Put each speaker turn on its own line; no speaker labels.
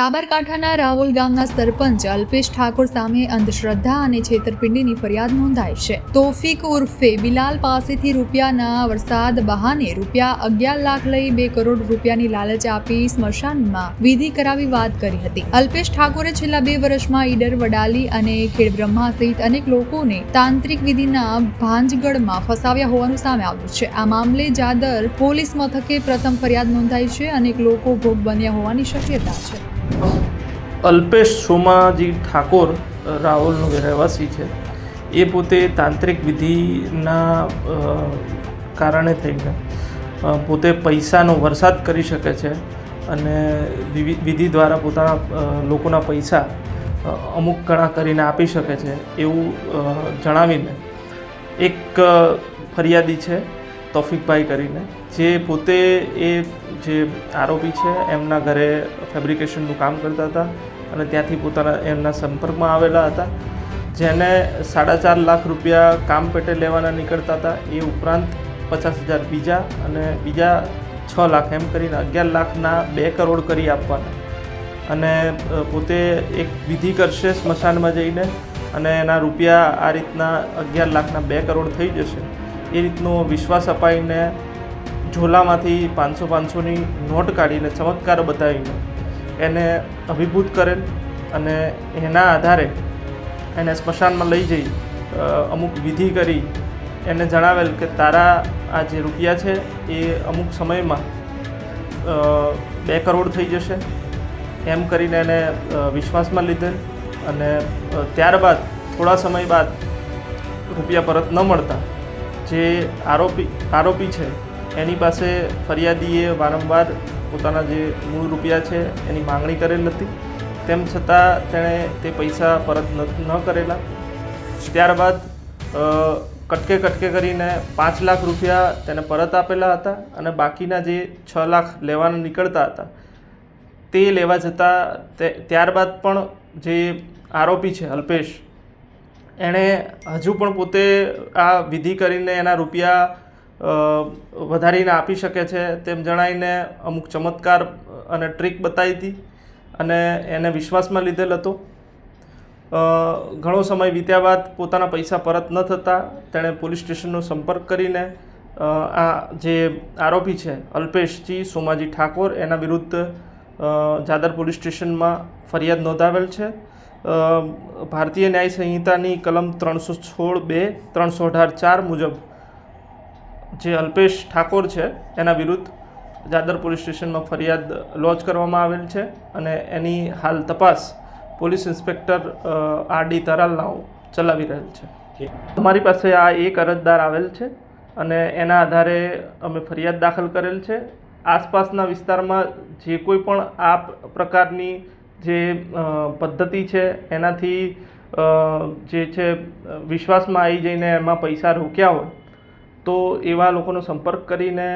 સાબરકાંઠાના રાહુલ ગામના સરપંચ અલ્પેશ ઠાકોર સામે અંધશ્રદ્ધા અને છેતરપિંડીની ફરિયાદ નોંધાઈ છે. તોફિક ઉર્ફે બિલાલ પાસેથી રૂપિયાના વરસાદ બહાને રૂપિયા અગિયાર લાખ લઈ બે કરોડ રૂપિયાની લાલચ આપી સ્મશાનમાં વિધિ કરાવી વાત કરી હતી. અલ્પેશ ઠાકોરે છેલ્લા બે વર્ષમાં ઈડર, વડાલી અને ખેડબ્રહ્મા સહિત અનેક લોકોને તાંત્રિક વિધિના ભાંજગઢમાં ફસાવ્યા હોવાનું સામે આવ્યું છે. આ મામલે જાદર પોલીસ મથકે પ્રથમ ફરિયાદ નોંધાઈ છે. અનેક લોકો ભોગ બન્યા હોવાની શક્યતા છે.
અલ્પેશ સોમાજી ઠાકોર રાહુલનો રહેવાસી છે. એ પોતે તાંત્રિક વિધિના કારણે થઈને પોતે પૈસાનો વરસાદ કરી શકે છે અને વિધિ દ્વારા પોતાના લોકોના પૈસા અમુક ઘણા કરીને આપી શકે છે એવું જણાવીને એક ફરિયાદી છે. તોફિકભાઈ કરીને, જે પોતે એ જે આરોપી છે, એમના ઘરે ફેબ્રિકેશનનું કામ કરતા હતા અને ત્યાંથી પોતાના એમના સંપર્કમાં આવેલા હતા. જેને સાડા ચાર લાખ રૂપિયા કામ પેટે લેવાના નીકળતા હતા. એ ઉપરાંત પચાસ હજાર બીજા અને બીજા છ લાખ એમ કરીને અગિયાર લાખના બે કરોડ કરી આપવાના. અને પોતે એક વિધિ કરશે સ્મશાનમાં જઈને અને એના રૂપિયા આ રીતના અગિયાર લાખના બે કરોડ થઈ જશે. એ રીતનો વિશ્વાસ અપાવીને ઝોલામાંથી પાંચસો પાંચસોની નોટ કાઢીને ચમત્કાર બતાવીને એને અભિભૂત કરેલ અને એના આધારે એને સ્મશાનમાં લઈ જઈ અમુક વિધિ કરી એને જણાવેલ કે તારા આ જે રૂપિયા છે એ અમુક સમયમાં બે કરોડ થઈ જશે. એમ કરીને એને વિશ્વાસમાં લીધેલ અને ત્યારબાદ, થોડા સમય બાદ રૂપિયા પરત ન મળતા. જે આરોપી આરોપી છે, એની પાસે ફરિયાદીએ વારંવાર પોતાના જે મૂળ રૂપિયા છે, એની માંગણી કરેલ હતી. તેમ છતાં તેણે તે પૈસા પરત ન કરેલા. ત્યારબાદ કટકે કટકે કરીને પાંચ લાખ રૂપિયા તેને પરત આપેલા હતા અને બાકીના જે છ લાખ લેવાના નીકળતા હતા, તે લેવા જતાં ત્યારબાદ પણ જે આરોપી છે, અલ્પેશ એણે હજુ પણ પોતે આ વિધિ કરીને એના રૂપિયા વધારીને આપી શકે છે તેમ જણાવીને અમુક ચમત્કાર અને ટ્રીક બતાવી હતી અને એને વિશ્વાસમાં લીધેલ હતો. ઘણો સમય વીત્યા બાદ પોતાના પૈસા પરત ન થતાં તેણે પોલીસ સ્ટેશનનો સંપર્ક કરીને આ જે આરોપી છે અલ્પેશજી સોમાજી ઠાકોર એના વિરુદ્ધ જાદર પોલીસ સ્ટેશનમાં ફરિયાદ નોંધાવેલ છે. ભારતીય ન્યાય સંહિતાની કલમ ત્રણસો સોળ બે, ત્રણસો અઢાર ચાર મુજબ જે અલ્પેશ ઠાકોર છે, એના વિરુદ્ધ જાદર પોલીસ સ્ટેશનમાં ફરિયાદ લોજ કરવામાં આવેલ છે અને એની હાલ તપાસ પોલીસ ઇન્સ્પેક્ટર આર ડી તરાલનાઓ ચલાવી રહેલ છે. અમારી પાસે આ એક અરજદાર આવેલ છે અને એના આધારે અમે ફરિયાદ દાખલ કરેલ છે. આસપાસના વિસ્તારમાં જે કોઈ પણ આ પ્રકારની જે પદ્ધતિ છે, એનાથી જે છે, વિશ્વાસમાં આવી જઈને એમાં પૈસા રોક્યા હોય, તો એવા લોકોનો સંપર્ક કરીને